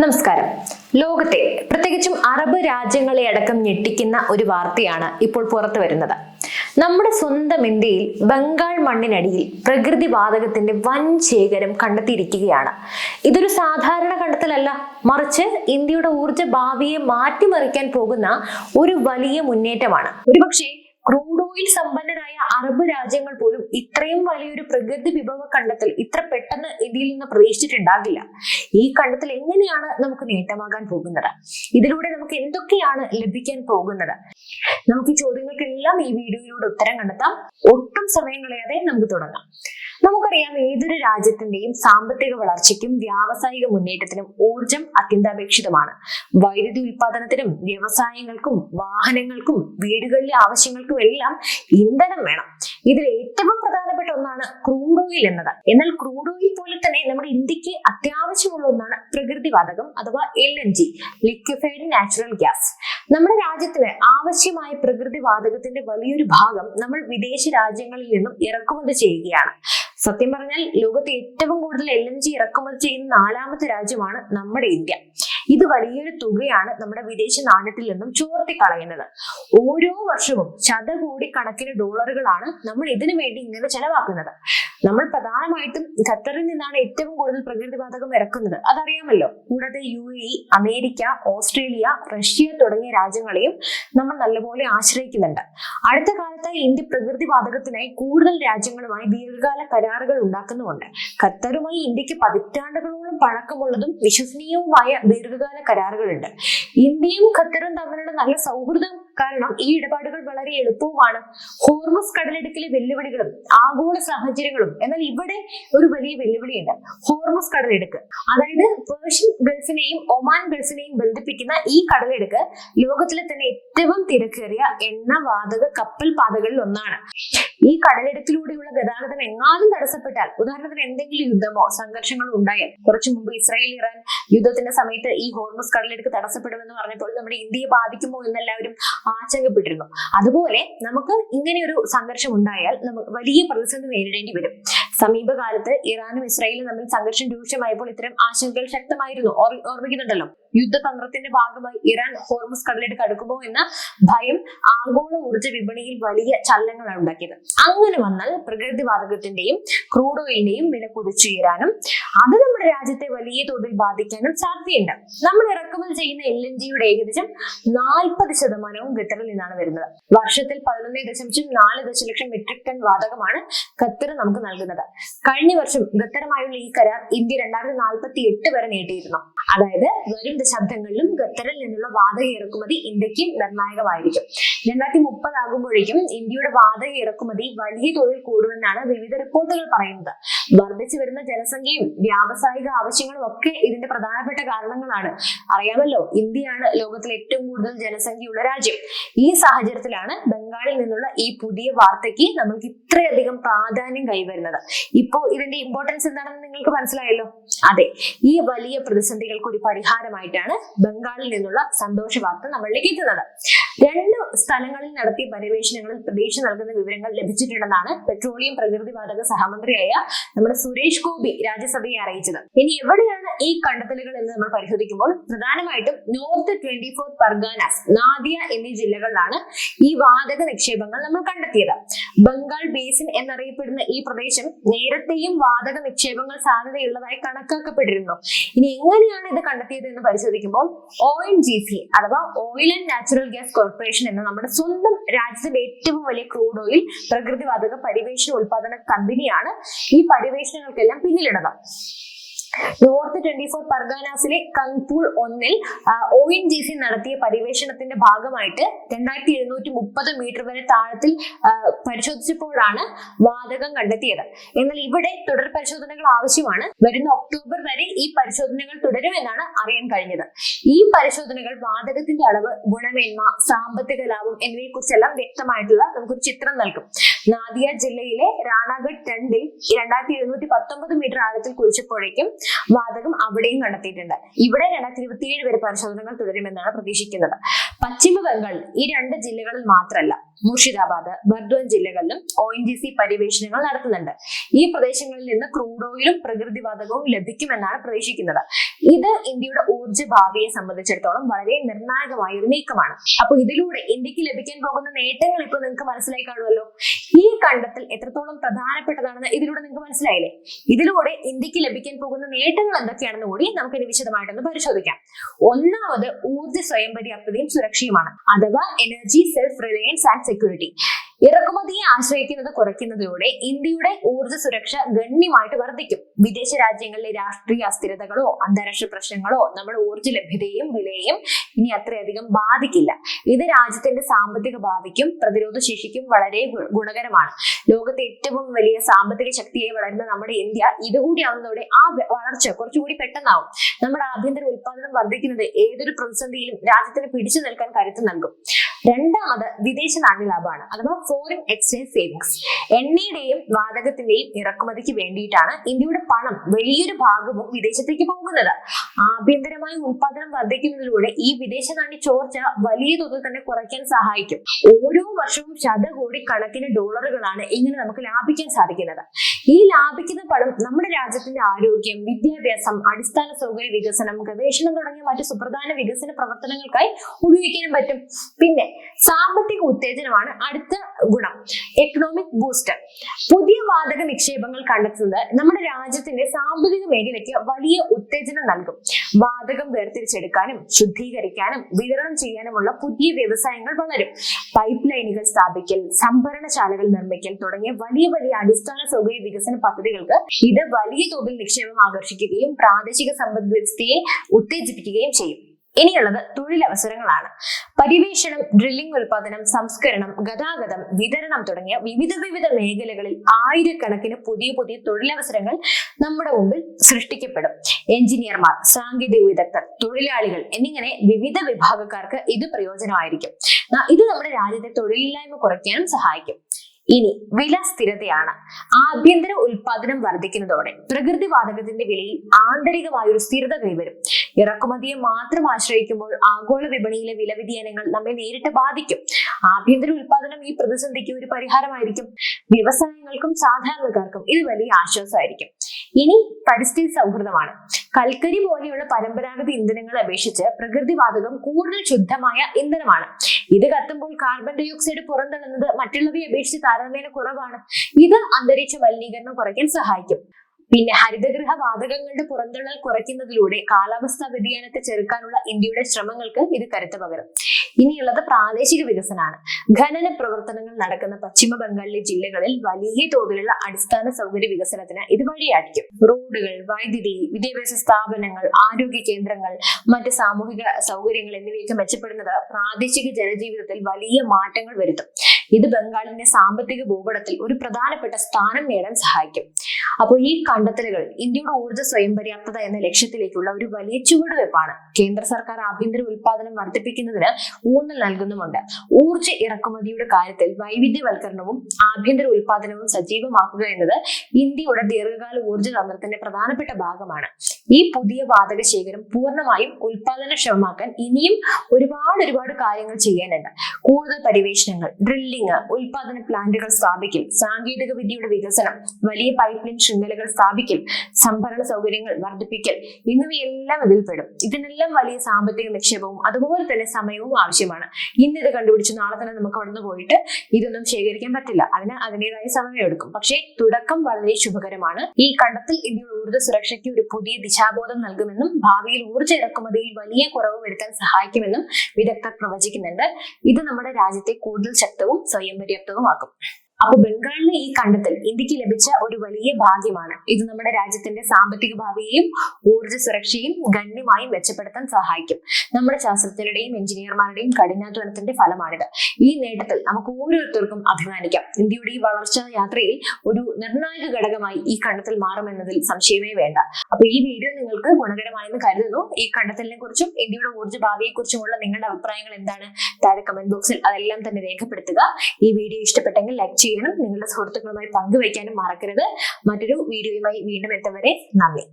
നമസ്കാരം. ലോകത്തെ പ്രത്യേകിച്ചും അറബ് രാജ്യങ്ങളെ അടക്കം ഞെട്ടിക്കുന്ന ഒരു വാർത്തയാണ് ഇപ്പോൾ പുറത്തു വരുന്നത്. നമ്മുടെ സ്വന്തം ഇന്ത്യയിൽ ബംഗാൾ മണ്ണിനടിയിൽ പ്രകൃതി വാതകത്തിന്റെ വൻ ശേഖരം കണ്ടെത്തിയിരിക്കുകയാണ്. ഇതൊരു സാധാരണ കണ്ടെത്തലല്ല. മറിച്ച് ഇന്ത്യയുടെ ഊർജ ഭാവിയെ മാറ്റിമറിക്കാൻ പോകുന്ന ഒരു വലിയ മുന്നേറ്റമാണ്. ഒരുപക്ഷെ ക്രൂഡ് ഓയിൽ സമ്പന്നരായ അറബ് രാജ്യങ്ങൾ പോലും ഇത്രയും വലിയൊരു പ്രകൃതി വിഭവ കണ്ടെത്തൽ ഇത്ര പെട്ടെന്ന് ഇന്ത്യയിൽ നിന്ന് പ്രതീക്ഷിച്ചിട്ടുണ്ടാകില്ല ഈ കണ്ടെത്തൽ എങ്ങനെയാണ് നമുക്ക് നേട്ടമാകാൻ പോകുന്നത്? ഇതിലൂടെ നമുക്ക് എന്തൊക്കെയാണ് ലഭിക്കാൻ പോകുന്നത്? നമുക്ക് ഈ ചോദ്യങ്ങൾക്കെല്ലാം ഈ വീഡിയോയിലൂടെ ഉത്തരം കണ്ടെത്താം. ഒട്ടും സമയം കളയാതെ നമുക്ക് തുടങ്ങാം. നമുക്കറിയാം ഏതൊരു രാജ്യത്തിന്റെയും സാമ്പത്തിക വളർച്ചയ്ക്കും വ്യാവസായിക മുന്നേറ്റത്തിനും ഊർജം അത്യന്താപേക്ഷിതമാണ്. വൈദ്യുതി ഉൽപാദനത്തിനും വ്യവസായങ്ങൾക്കും വാഹനങ്ങൾക്കും വീടുകളിലെ ആവശ്യങ്ങൾക്കും എല്ലാം ഇന്ധനം വേണം. ഇതിൽ ഏറ്റവും പ്രധാനപ്പെട്ട ഒന്നാണ് ക്രൂഡ് ഓയിൽ എന്നത്. എന്നാൽ ക്രൂഡ് ഓയിൽ പോലെ തന്നെ നമ്മുടെ ഇന്ത്യയ്ക്ക് അത്യാവശ്യമുള്ള ഒന്നാണ് പ്രകൃതി വാതകം അഥവാ L N G liquefied natural gas നമ്മുടെ രാജ്യത്തിന് ആവശ്യമായ പ്രകൃതി വാതകത്തിന്റെ വലിയൊരു ഭാഗം നമ്മൾ വിദേശ രാജ്യങ്ങളിൽ നിന്നും ഇറക്കുമതി ചെയ്യുകയാണ്. സത്യം പറഞ്ഞാൽ ലോകത്ത് ഏറ്റവും കൂടുതൽ എൽ എൻ ജി ഇറക്കുമതി ചെയ്യുന്ന നാലാമത്തെ രാജ്യമാണ് നമ്മുടെ ഇന്ത്യ. ഇത് വലിയൊരു തുകയാണ് നമ്മുടെ വിദേശ നാണ്യത്തിൽ നിന്നും ചോർത്തി കളയുന്നത്. ഓരോ വർഷവും ശതകോടി കണക്കിന് ഡോളറുകളാണ് നമ്മൾ ഇതിനു വേണ്ടി ഇങ്ങനെ ചെലവാക്കുന്നത്. നമ്മൾ പ്രധാനമായിട്ടും ഖത്തറിൽ നിന്നാണ് ഏറ്റവും കൂടുതൽ പ്രകൃതി പ്രകൃതിവാതകം ഇറക്കുന്നത്. അതറിയാമല്ലോ കൂടാതെ U A America Australia Russia തുടങ്ങിയ രാജ്യങ്ങളെയും നമ്മൾ നല്ലപോലെ ആശ്രയിക്കുന്നുണ്ട്. അടുത്ത കാലത്ത് ഇന്ത്യ പ്രകൃതി പ്രകൃതിവാതകത്തിനായി കൂടുതൽ രാജ്യങ്ങളുമായി ദീർഘകാല കരാറുകൾ ഉണ്ടാക്കുന്നുമുണ്ട്. ഖത്തറുമായി ഇന്ത്യയ്ക്ക് പതിറ്റാണ്ടുകളോളം പഴക്കമുള്ളതും വിശ്വസനീയവുമായ ദീർഘകാല കരാറുകളുണ്ട്. ഇന്ത്യയും ഖത്തറും തമ്മിലുള്ള നല്ല സൗഹൃദം കാരണം ഈ ഇടപാടുകൾ വളരെ എളുപ്പവുമാണ്. ഹോർമസ് കടലിടുക്കിലെ വെല്ലുവിളികളും ആഗോള സാഹചര്യങ്ങളും എന്നാൽ ഇവിടെ ഒരു വലിയ വെല്ലുവിളിയുണ്ട്. ഹോർമസ് കടലിടുക്ക്. അതായത് പേർഷ്യൻ ഗൾഫിനെയും ഒമാൻ ഗൾഫിനെയും ബന്ധിപ്പിക്കുന്ന ഈ കടലിടുക്ക് ലോകത്തിലെ തന്നെ ഏറ്റവും തിരക്കേറിയ എണ്ണ വാതക കപ്പൽ പാതകളിൽ ഒന്നാണ്. ഈ കടലിടുക്കിലൂടെയുള്ള ഗതാഗതം എങ്ങാനും തടസ്സപ്പെട്ടാൽ ഉദാഹരണത്തിന് എന്തെങ്കിലും യുദ്ധമോ സംഘർഷങ്ങളോ ഉണ്ടായാൽ കുറച്ചു മുമ്പ് ഇസ്രായേൽ ഇറാൻ യുദ്ധത്തിന്റെ സമയത്ത് ഈ ഹോർമസ് കടലിടുക്ക് തടസ്സപ്പെടുമെന്ന് പറഞ്ഞപ്പോൾ നമ്മുടെ ഇന്ത്യയെ ബാധിക്കുമോ എന്നെല്ലാവരും ആശങ്കപ്പെട്ടിരുന്നു. അതുപോലെ നമുക്ക് ഇങ്ങനെ ഒരു സംഘർഷം ഉണ്ടായാൽ നമുക്ക് വലിയ പ്രതിസന്ധി നേരിടേണ്ടി വരും. സമീപകാലത്ത് ഇറാനും ഇസ്രായേലും തമ്മിൽ സംഘർഷം രൂക്ഷമായപ്പോൾ ഇത്തരം ആശങ്കകൾ ശക്തമായിരുന്നു. ഓർ- ഓർമ്മിക്കുന്നുണ്ടല്ലോ? യുദ്ധതന്ത്രത്തിന്റെ ഭാഗമായി ഇറാൻ ഹോർമസ് കടലിട്ട് അടുക്കുമോ എന്ന ഭയം ആഗോള ഊർജ വിപണിയിൽ വലിയ ചലനങ്ങളാണ് ഉണ്ടാക്കിയത്. അങ്ങനെ വന്നാൽ പ്രകൃതി വാതകത്തിന്റെയും ക്രൂഡ് ഓയിലിന്റെയും വില കുതിച്ചുയരാനും അത് നമ്മുടെ രാജ്യത്തെ വലിയ തോതിൽ ബാധിക്കാനും സാധ്യതയുണ്ട്. നമ്മൾ ഇറക്കുമതി ചെയ്യുന്ന എൽ എൻ ജിയുടെ ഏകദേശം നാൽപ്പത് ശതമാനവും ഖത്തറിൽ നിന്നാണ് വരുന്നത്. വർഷത്തിൽ പതിനൊന്ന് ദശാംശം നാല് ദശലക്ഷം മെട്രിക് ടൺ വാതകമാണ് ഖത്തർ നമുക്ക് നൽകുന്നത്. കഴിഞ്ഞ വർഷം ഖത്തറുമായുള്ള ഈ കരാർ ഇന്ത്യ രണ്ടായിരത്തി നാൽപ്പത്തി എട്ട് വരെ നീട്ടിയിരുന്നു അതായത് വരും ദശാബ്ദങ്ങളിലും ഖത്തറിൽ നിന്നുള്ള വാതക ഇറക്കുമതി ഇന്ത്യയ്ക്ക് നിർണായകമായിരിക്കും. രണ്ടായിരത്തി മുപ്പതാകുമ്പോഴേക്കും ഇന്ത്യയുടെ വാതക ഇറക്കുമതി വലിയ തോതിൽ കൂടുമെന്നാണ് വിവിധ റിപ്പോർട്ടുകൾ പറയുന്നത്. വർദ്ധിച്ചു വരുന്ന ജനസംഖ്യയും വ്യാവസായിക ആവശ്യങ്ങളും ഒക്കെ ഇതിന്റെ പ്രധാനപ്പെട്ട കാരണങ്ങളാണ്. അറിയാമല്ലോ ഇന്ത്യയാണ് ലോകത്തിലെ ഏറ്റവും കൂടുതൽ ജനസംഖ്യയുള്ള രാജ്യം. ഈ സാഹചര്യത്തിലാണ് ബംഗാളിൽ നിന്നുള്ള ഈ പുതിയ വാർത്തയ്ക്ക് നമുക്ക് ഇത്രയധികം പ്രാധാന്യം കൈവരുന്നത്. ഇപ്പോ ഇതിന്റെ ഇമ്പോർട്ടൻസ് എന്താണെന്ന് നിങ്ങൾക്ക് മനസ്സിലായല്ലോ? അതെ ഈ വലിയ പ്രതിസന്ധികൾക്ക് ഒരു പരിഹാരമായിട്ടാണ് ബംഗാളിൽ നിന്നുള്ള സന്തോഷ വാർത്ത നമ്മളിലേക്ക് എത്തുന്നത്. രണ്ട് സ്ഥലങ്ങളിൽ നടത്തിയ പര്യവേഷണങ്ങളിൽ പ്രതീക്ഷ നൽകുന്ന വിവരങ്ങൾ ലഭിച്ചിട്ടുണ്ടെന്നാണ് പെട്രോളിയം പ്രകൃതി വാതക സഹമന്ത്രിയായ നമ്മുടെ സുരേഷ് ഗോപി രാജ്യസഭയെ അറിയിച്ചത്. ഇനി എവിടെയാണ് ഈ കണ്ടെത്തലുകൾ എന്ന് നമ്മൾ പരിശോധിക്കുമ്പോൾ പ്രധാനമായിട്ടും north twenty four Parganas Nadia എന്നീ ജില്ലകളിലാണ് ഈ വാതക നിക്ഷേപങ്ങൾ നമ്മൾ കണ്ടെത്തിയത്. ബംഗാൾ ബേസിൻ എന്നറിയപ്പെടുന്ന ഈ പ്രദേശം നേരത്തെയും വാതക നിക്ഷേപങ്ങൾ സാധ്യതയുള്ളതായി കണക്കാക്കപ്പെട്ടിരുന്നു. ഇനി എങ്ങനെയാണ് ഇത് കണ്ടെത്തിയത് എന്ന് പരിശോധിക്കുമ്പോൾ ഒ എൻ ജി സി അഥവാ oil and natural gas corporation എന്ന നമ്മുടെ സ്വന്തം രാജ്യത്തിന്റെ ഏറ്റവും വലിയ ക്രൂഡ് ഓയിൽ പ്രകൃതിവാതക പരിവേഷണ ഉൽപാദന കമ്പനിയാണ് ഈ പരിവേഷണങ്ങൾക്കെല്ലാം പിന്നിലിടത് നോർത്ത് ട്വന്റി ഫോർ പർഗാനാസിലെ കങ്പൂൾ ഒന്നിൽ ഒ എൻ ജി സി നടത്തിയ പരിവേഷണത്തിന്റെ ഭാഗമായിട്ട് രണ്ടായിരത്തി എഴുന്നൂറ്റി മുപ്പത് മീറ്റർ വരെ താഴത്തിൽ പരിശോധിച്ചപ്പോഴാണ് വാതകം കണ്ടെത്തിയത്. എന്നാൽ ഇവിടെ തുടർ പരിശോധനകൾ ആവശ്യമാണ്. വരുന്ന ഒക്ടോബർ വരെ ഈ പരിശോധനകൾ തുടരുമെന്നാണ് അറിയാൻ കഴിഞ്ഞത്. ഈ പരിശോധനകൾ വാതകത്തിന്റെ അളവ് ഗുണമേന്മ സാമ്പത്തിക ലാഭം എന്നിവയെ കുറിച്ചെല്ലാം വ്യക്തമായിട്ടുള്ള നമുക്കൊരു ചിത്രം നൽകും. നാദിയ ജില്ലയിലെ റാണാഗഡ് രണ്ടിൽ രണ്ടായിരത്തി എഴുന്നൂറ്റി പത്തൊമ്പത് മീറ്റർ ആഴത്തിൽ കുഴിച്ചപ്പോഴേക്കും വാതകം അവിടെയും കണ്ടെത്തിയിട്ടുണ്ട്. ഇവിടെ രണ്ടായിരത്തി ഇരുപത്തിയേഴ് വരെ പരിശോധനകൾ തുടരുമെന്നാണ് പ്രതീക്ഷിക്കുന്നത്. പശ്ചിമ ബംഗാൾ ഈ രണ്ട് ജില്ലകളിൽ മാത്രമല്ല മുർഷിദാബാദ് ബർദ്വാൻ ജില്ലകളിലും ഒ എൻ ജി സി പര്യവേഷണങ്ങൾ നടത്തുന്നുണ്ട്. ഈ പ്രദേശങ്ങളിൽ നിന്ന് ക്രൂഡ് ഓയിലും പ്രകൃതിവാതകവും ലഭിക്കുമെന്നാണ് പ്രതീക്ഷിക്കുന്നത്. ഇത് ഇന്ത്യയുടെ ഊർജ ഭാവിയെ സംബന്ധിച്ചിടത്തോളം വളരെ നിർണായകമായ ഒരു നീക്കമാണ്. അപ്പൊ ഇതിലൂടെ ഇന്ത്യയ്ക്ക് ലഭിക്കാൻ പോകുന്ന നേട്ടങ്ങൾ ഇപ്പൊ നിങ്ങൾക്ക് മനസ്സിലായി കാണുമല്ലോ? ഈ കണ്ടെത്തൽ എത്രത്തോളം പ്രധാനപ്പെട്ടതാണെന്ന് ഇതിലൂടെ നിങ്ങൾക്ക് മനസ്സിലായില്ലേ? ഇതിലൂടെ ഇന്ത്യയ്ക്ക് ലഭിക്കാൻ പോകുന്ന നേട്ടങ്ങൾ എന്തൊക്കെയാണെന്ന് കൂടി നമുക്ക് ഇനി വിശദമായിട്ടൊന്ന് പരിശോധിക്കാം. ഒന്നാമത് ഊർജ സ്വയം പര്യാപ്തതയും സുരക്ഷയുമാണ്. അഥവാ energy self reliance and security ഇറക്കുമതിയെ ആശ്രയിക്കുന്നത് കുറയ്ക്കുന്നതിലൂടെ ഇന്ത്യയുടെ ഊർജ സുരക്ഷ ഗണ്യമായിട്ട് വർദ്ധിക്കും. വിദേശ രാജ്യങ്ങളിലെ രാഷ്ട്രീയ അസ്ഥിരതകളോ അന്താരാഷ്ട്ര പ്രശ്നങ്ങളോ നമ്മുടെ ഊർജ ലഭ്യതയും വിലയും ഇനി അത്രയധികം ബാധിക്കില്ല. ഇത് രാജ്യത്തിന്റെ സാമ്പത്തിക ഭാവിക്കും പ്രതിരോധ ശേഷിക്കും വളരെ ഗുണകരമാണ്. ലോകത്തെ ഏറ്റവും വലിയ സാമ്പത്തിക ശക്തിയായി വളരുന്ന നമ്മുടെ ഇന്ത്യ ഇതുകൂടി ആവുന്നതോടെ ആ വളർച്ച കുറച്ചുകൂടി പെട്ടെന്നാവും. നമ്മുടെ ആഭ്യന്തര ഉൽപാദനം വർദ്ധിക്കുന്നത് ഏതൊരു പ്രതിസന്ധിയിലും രാജ്യത്തിന് പിടിച്ചു നിൽക്കാൻ കരുത്ത് നൽകും. രണ്ടാമത് വിദേശ നാണ്യ ലാഭമാണ്. അഥവാ ഫോറിൻ എക്സ്ചേഞ്ച് സേവിങ്സ് എണ്ണയുടെയും വാതകത്തിന്റെയും ഇറക്കുമതിക്ക് വേണ്ടിയിട്ടാണ് ഇന്ത്യയുടെ പണം വലിയൊരു ഭാഗവും വിദേശത്തേക്ക് പോകുന്നത്. ആഭ്യന്തരമായ ഉൽപാദനം വർദ്ധിക്കുന്നതിലൂടെ ഈ വിദേശ നാണ്യ ചോർച്ച വലിയ തോതിൽ തന്നെ കുറയ്ക്കാൻ സഹായിക്കും. ഓരോ വർഷവും ശതകോടി കണക്കിന് ഡോളറുകളാണ് ഇങ്ങനെ നമുക്ക് ലാഭിക്കാൻ സാധിക്കുന്നത്. ഈ ലാഭിക്കുന്ന പണം നമ്മുടെ രാജ്യത്തിന്റെ ആരോഗ്യം വിദ്യാഭ്യാസം അടിസ്ഥാന സൗകര്യ വികസനം ഗവേഷണം തുടങ്ങിയ മറ്റു സുപ്രധാന വികസന പ്രവർത്തനങ്ങൾക്കായി ഉപയോഗിക്കാനും പറ്റും. പിന്നെ സാമ്പത്തിക ഉത്തേജനമാണ് അടുത്ത ഗുണം എക്കണോമിക് ബൂസ്റ്റർ പുതിയ വാതക നിക്ഷേപങ്ങൾ കണ്ടെത്തുന്നത് നമ്മുടെ രാജ്യത്തിന്റെ സാമ്പത്തിക മേഖലയ്ക്ക് വലിയ ഉത്തേജനം നൽകും. വാതകം വേർതിരിച്ചെടുക്കാനും ശുദ്ധീകരിക്കാനും വിതരണം ചെയ്യാനുമുള്ള പുതിയ വ്യവസായങ്ങൾ വളരും. പൈപ്പ് ലൈനുകൾ സ്ഥാപിക്കൽ സംഭരണശാലകൾ നിർമ്മിക്കൽ തുടങ്ങിയ വലിയ വലിയ അടിസ്ഥാന സൗകര്യ വികസന പദ്ധതികൾക്ക് ഇത് വലിയ തോതിൽ നിക്ഷേപം ആകർഷിക്കുകയും പ്രാദേശിക സമ്പദ് വ്യവസ്ഥയെ ഉത്തേജിപ്പിക്കുകയും ചെയ്യും. ഇനിയുള്ളത് തൊഴിലവസരങ്ങളാണ്. പര്യവേഷണം ഡ്രില്ലിംഗ് ഉൽപാദനം സംസ്കരണം ഗതാഗതം വിതരണം തുടങ്ങിയ വിവിധ വിവിധ മേഖലകളിൽ ആയിരക്കണക്കിന് പുതിയ പുതിയ തൊഴിലവസരങ്ങൾ നമ്മുടെ മുമ്പിൽ സൃഷ്ടിക്കപ്പെടും. എഞ്ചിനീയർമാർ സാങ്കേതിക വിദഗ്ധർ തൊഴിലാളികൾ എന്നിങ്ങനെ വിവിധ വിഭാഗക്കാർക്ക് ഇത് പ്രയോജനമായിരിക്കും. ഇത് നമ്മുടെ രാജ്യത്തെ തൊഴിലില്ലായ്മ കുറയ്ക്കാനും സഹായിക്കും. ഇനി വില സ്ഥിരതയാണ്. ആഭ്യന്തര ഉൽപാദനം വർദ്ധിക്കുന്നതോടെ പ്രകൃതി വാതകത്തിന്റെ വിലയിൽ ആന്തരികമായ ഒരു സ്ഥിരത കൈവരും. ഇറക്കുമതിയെ മാത്രം ആശ്രയിക്കുമ്പോൾ ആഗോള വിപണിയിലെ വില വ്യതിയാനങ്ങൾ നമ്മെ നേരിട്ട് ബാധിക്കും. ആഭ്യന്തര ഉൽപാദനം ഈ പ്രതിസന്ധിക്ക് ഒരു പരിഹാരമായിരിക്കും. വ്യവസായങ്ങൾക്കും സാധാരണക്കാർക്കും ഇത് വലിയ ആശ്വാസമായിരിക്കും. ഇനി പരിസ്ഥിതി സൗഹൃദമാണ്. കൽക്കരി പോലെയുള്ള പരമ്പരാഗത ഇന്ധനങ്ങളെ അപേക്ഷിച്ച് പ്രകൃതിവാതകം കൂടുതൽ ശുദ്ധമായ ഇന്ധനമാണ്. ഇത് കത്തുമ്പോൾ കാർബൺ ഡൈ ഓക്സൈഡ് പുറന്തള്ളുന്നത് മറ്റുള്ളവയെ അപേക്ഷിച്ച് താരതമ്യേന കുറവാണ്. ഇത് അന്തരീക്ഷ മലിനീകരണം കുറയ്ക്കാൻ സഹായിക്കും. പിന്നെ ഹരിതഗൃഹ വാതകങ്ങളുടെ പുറന്തള്ളൽ കുറയ്ക്കുന്നതിലൂടെ കാലാവസ്ഥാ വ്യതിയാനത്തെ ചെറുക്കാനുള്ള ഇന്ത്യയുടെ ശ്രമങ്ങൾക്ക് ഇത് കരുത്ത് പകരും. ഇനിയുള്ളത് പ്രാദേശിക വികസനമാണ്. ഖനന പ്രവർത്തനങ്ങൾ നടക്കുന്ന പശ്ചിമ ബംഗാളിലെ ജില്ലകളിൽ വലിയ തോതിലുള്ള അടിസ്ഥാന സൗകര്യ വികസനത്തിന് ഇത് വഴിയായിരിക്കും റോഡുകൾ വൈദ്യുതി വിദ്യാഭ്യാസ സ്ഥാപനങ്ങൾ ആരോഗ്യ കേന്ദ്രങ്ങൾ മറ്റ് സാമൂഹിക സൗകര്യങ്ങൾ എന്നിവയൊക്കെ മെച്ചപ്പെടുന്നത് പ്രാദേശിക ജനജീവിതത്തിൽ വലിയ മാറ്റങ്ങൾ വരുത്തും. ഇത് ബംഗാളിന്റെ സാമ്പത്തിക ഭൂപടത്തിൽ ഒരു പ്രധാനപ്പെട്ട സ്ഥാനം നേടാൻ സഹായിക്കും. അപ്പോൾ ഈ കണ്ടെത്തലുകൾ ഇന്ത്യയുടെ ഊർജ സ്വയം പര്യാപ്തത എന്ന ലക്ഷ്യത്തിലേക്കുള്ള ഒരു വലിയ ചുവടുവെപ്പാണ് കേന്ദ്ര സർക്കാർ ആഭ്യന്തര ഉൽപാദനം വർദ്ധിപ്പിക്കുന്നതിന് ഊന്നൽ നൽകുന്നുമുണ്ട്. ഊർജ ഇറക്കുമതിയുടെ കാര്യത്തിൽ വൈവിധ്യവൽക്കരണവും ആഭ്യന്തര ഉൽപാദനവും സജീവമാക്കുക എന്നത് ഇന്ത്യയുടെ ദീർഘകാല ഊർജ തന്ത്രത്തിന്റെ പ്രധാനപ്പെട്ട ഭാഗമാണ്. ഈ പുതിയ വാതക ശേഖരം പൂർണമായും ഉൽപാദനക്ഷമമാക്കാൻ ഇനിയും ഒരുപാട് ഒരുപാട് കാര്യങ്ങൾ ചെയ്യാനുണ്ട്. കൂടുതൽ പരിവേഷണങ്ങൾ ഡ്രില്ലിംഗ് ഉൽപാദന പ്ലാന്റുകൾ സ്ഥാപിക്കൽ സാങ്കേതിക വിദ്യയുടെ വികസനം വലിയ പൈപ്പ് ലൈൻ ശൃംഖലകൾ സ്ഥാപിക്കൽ സംഭരണ സൗകര്യങ്ങൾ വർദ്ധിപ്പിക്കൽ എന്നിവയെല്ലാം ഇതിൽപ്പെടും. ഇതിനെല്ലാം വലിയ സാമ്പത്തിക നിക്ഷേപവും അതുപോലെ തന്നെ സമയവും ആവശ്യമാണ്. ഇന്ന് ഇത് കണ്ടുപിടിച്ച് നാളെ തന്നെ നമുക്ക് അവിടെ നിന്ന് പോയിട്ട് ഇതൊന്നും ശേഖരിക്കാൻ പറ്റില്ല. അതിന് അതിന്റെതായ സമയം എടുക്കും. പക്ഷേ തുടക്കം വളരെ ശുഭകരമാണ്. ഈ കണ്ടെത്തൽ ഇന്ത്യയുടെ ഊർജ സുരക്ഷയ്ക്ക് ഒരു പുതിയ ദിശാബോധം നൽകുമെന്നും ഭാവിയിൽ ഊർജ ഇറക്കുമതിയിൽ വലിയ കുറവ് വരുത്താൻ സഹായിക്കുമെന്നും വിദഗ്ധർ പ്രവചിക്കുന്നുണ്ട്. ഇത് നമ്മുടെ രാജ്യത്തെ കൂടുതൽ ശക്തവും സ്വയം പര്യാപ്തവുമാക്കും അപ്പൊ ബംഗാളിലെ ഈ കണ്ടെത്തൽ ഇന്ത്യയ്ക്ക് ലഭിച്ച ഒരു വലിയ ഭാഗ്യമാണ്. ഇത് നമ്മുടെ രാജ്യത്തിന്റെ സാമ്പത്തിക ഭാവിയെയും ഊർജ സുരക്ഷയും ഗണ്യമായി മെച്ചപ്പെടുത്താൻ സഹായിക്കും. നമ്മുടെ ശാസ്ത്രജ്ഞരുടെയും എഞ്ചിനീയർമാരുടെയും കഠിനാധ്വാനത്തിന്റെ ഫലമാണിത്. ഈ നേട്ടത്തിൽ നമുക്ക് ഓരോരുത്തർക്കും അഭിമാനിക്കാം. ഇന്ത്യയുടെ ഈ വളർച്ചാ യാത്രയിൽ ഒരു നിർണായക ഘടകമായി ഈ കണ്ടെത്തൽ മാറുമെന്നതിൽ സംശയമേ വേണ്ട. അപ്പൊ ഈ വീഡിയോ നിങ്ങൾക്ക് ഗുണകരമായെന്ന് കരുതുന്നു. ഈ കണ്ടെത്തലിനെ കുറിച്ചും ഇന്ത്യയുടെ ഊർജ ഭാവിയെ കുറിച്ചുമുള്ള നിങ്ങളുടെ അഭിപ്രായങ്ങൾ എന്താണ്? താഴെ കമന്റ് ബോക്സിൽ അതെല്ലാം തന്നെ രേഖപ്പെടുത്തുക. ഈ വീഡിയോ ഇഷ്ടപ്പെട്ടെങ്കിൽ ലൈക്ക് ചെയ്യണം. നിങ്ങളുടെ സുഹൃത്തുക്കളുമായി പങ്കുവയ്ക്കാനും മറക്കരുത്. മറ്റൊരു വീഡിയോയുമായി വീണ്ടും എത്തും വരെ നന്ദി.